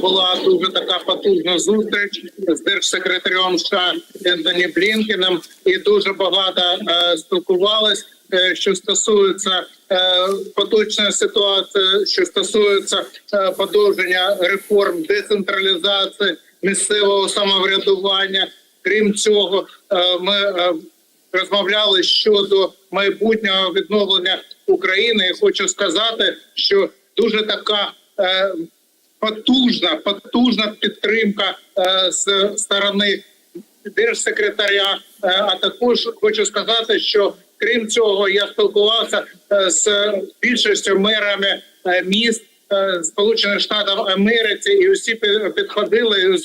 Була дуже така потужна зустріч з держсекретарем США Ентоні Блінкеном, і дуже багато е, спілкувались, е, що стосується е, поточної ситуації, що стосується е, подовження реформ децентралізації місцевого самоврядування. Крім цього, е, ми е, розмовляли щодо майбутнього відновлення України. І хочу сказати, що дуже така е, потужна, потужна підтримка е, з сторони держсекретаря. Е, а також хочу сказати, що крім цього, я спілкувався е, з більшістю мерами е, міст е, Сполучених Штатів Америки, і усі підходили.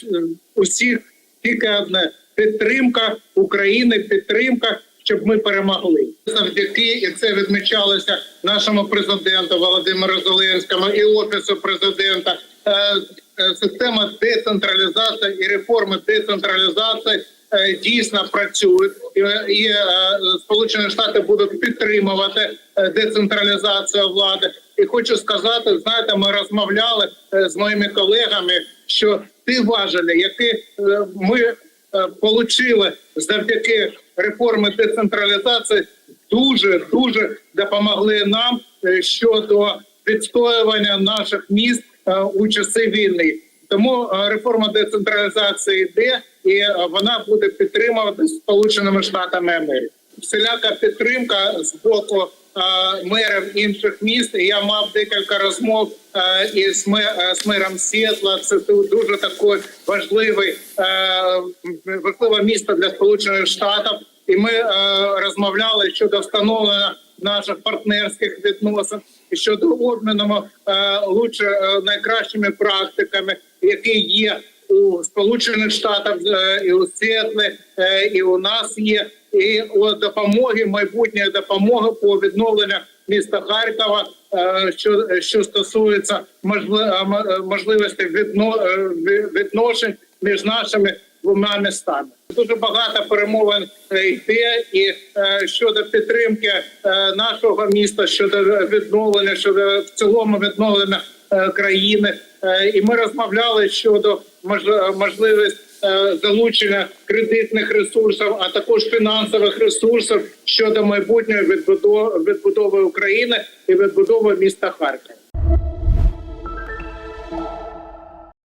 Усіх тільки одне підтримка України, підтримка. Щоб ми перемогли завдяки, і це відмічалося нашому президенту Володимиру Зеленському і офісу президента. Е, е, Система децентралізації і реформи децентралізації е, дійсно працюють, і, Сполучені Штати будуть підтримувати децентралізацію влади. І хочу сказати, знаєте, ми розмовляли з моїми колегами, що ті важелі, які ми получили завдяки реформи децентралізації, дуже дуже допомогли нам щодо відстоювання наших міст у часи війни. Тому е, реформа децентралізації йде, і е, вона буде підтримувати Сполученими Штатами Америки. Всіляка підтримка з боку е, мерів інших міст. Я мав декілька розмов е, із е, мером Сіетла. Це дуже такий важливий е, важливе місто для Сполучених Штатів. І ми е, розмовляли щодо встановлення наших партнерських відносин. Щодо обміну е, лучше е, найкращими практиками, які є у Сполучених Штатах е, і у Сіетлі, е, і у нас є, і у допомоги майбутньої допомоги по відновленню міста Харкова, що що стосується можливості відно, відношень між нашими двома містами. Дуже багато перемовин йде і е, щодо підтримки е, нашого міста, щодо відновлення, щодо в цілому відновлення е, країни. І ми розмовляли щодо мож- можливості залучення кредитних ресурсів, а також фінансових ресурсів щодо майбутньої відбудови України і відбудови міста Харкова.